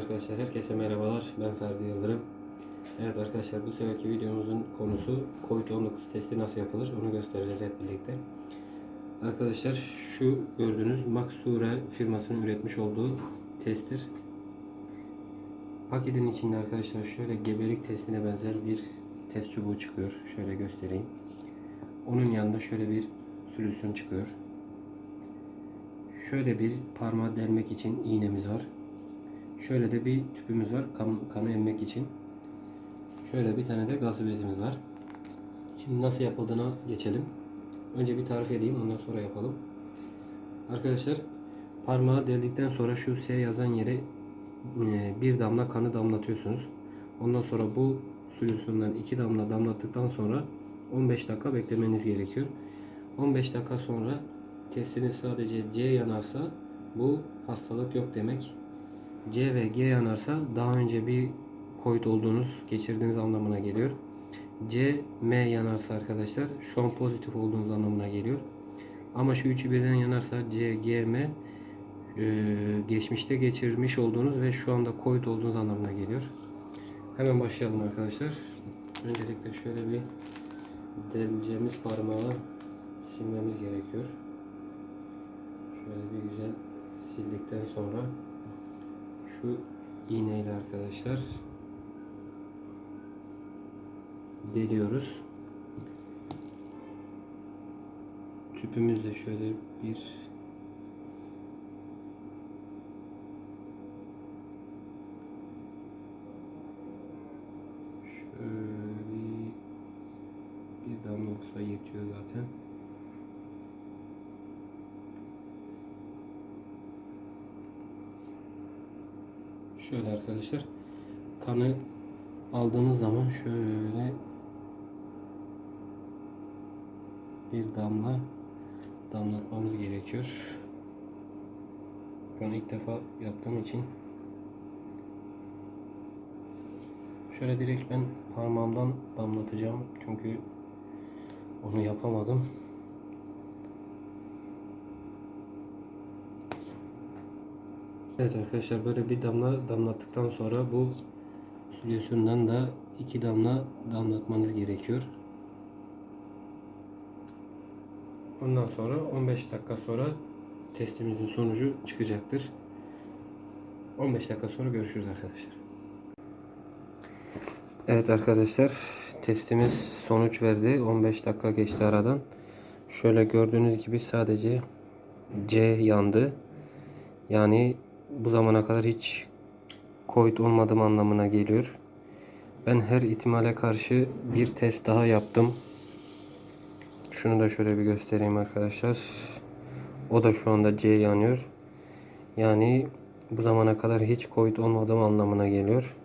arkadaşlar, herkese merhabalar. Ben Ferdi Yıldırım. Evet arkadaşlar, bu seferki videomuzun konusu COVID-19 testi nasıl yapılır onu göstereceğiz hep birlikte. Arkadaşlar şu gördüğünüz Maxura firmasının üretmiş olduğu testtir. Paketin içinde arkadaşlar şöyle gebelik testine benzer bir test çubuğu çıkıyor. Şöyle göstereyim. Onun yanında şöyle bir solüsyon çıkıyor. Şöyle bir parmağı delmek için iğnemiz var. Şöyle de bir tüpümüz var kan, kanı emmek için. Şöyle bir tane de gaz bezimiz var. Şimdi nasıl yapıldığına geçelim. Önce bir tarif edeyim ondan sonra yapalım. Arkadaşlar parmağı deldikten sonra şu S yazan yere e, bir damla kanı damlatıyorsunuz. Ondan sonra bu solüsyondan iki damla damlattıktan sonra 15 dakika beklemeniz gerekiyor. 15 dakika sonra testiniz sadece C yanarsa bu hastalık yok demek. C ve G yanarsa daha önce bir COVID olduğunuz, geçirdiğiniz anlamına geliyor. C, M yanarsa arkadaşlar şu an pozitif olduğunuz anlamına geliyor. Ama şu üçü birden yanarsa C, G, M e, geçmişte geçirmiş olduğunuz ve şu anda COVID olduğunuz anlamına geliyor. Hemen başlayalım arkadaşlar. Öncelikle şöyle bir deleceğimiz parmağı silmemiz gerekiyor. Şöyle bir güzel sildikten sonra şu iğneyle arkadaşlar deliyoruz. Tüpümüzle şöyle bir şöyle bir, damla olsa yetiyor zaten. Şöyle arkadaşlar kanı aldığımız zaman şöyle bir damla damlatmamız gerekiyor. Ben ilk defa yaptığım için şöyle direkt ben parmağımdan damlatacağım çünkü onu yapamadım. Evet arkadaşlar böyle bir damla damlattıktan sonra bu solüsyondan da iki damla damlatmanız gerekiyor. Ondan sonra 15 dakika sonra testimizin sonucu çıkacaktır. 15 dakika sonra görüşürüz arkadaşlar. Evet arkadaşlar testimiz sonuç verdi. 15 dakika geçti aradan. Şöyle gördüğünüz gibi sadece C yandı. Yani bu zamana kadar hiç Covid olmadığım anlamına geliyor. Ben her ihtimale karşı bir test daha yaptım. Şunu da şöyle bir göstereyim arkadaşlar. O da şu anda C yanıyor. Yani bu zamana kadar hiç Covid olmadığım anlamına geliyor.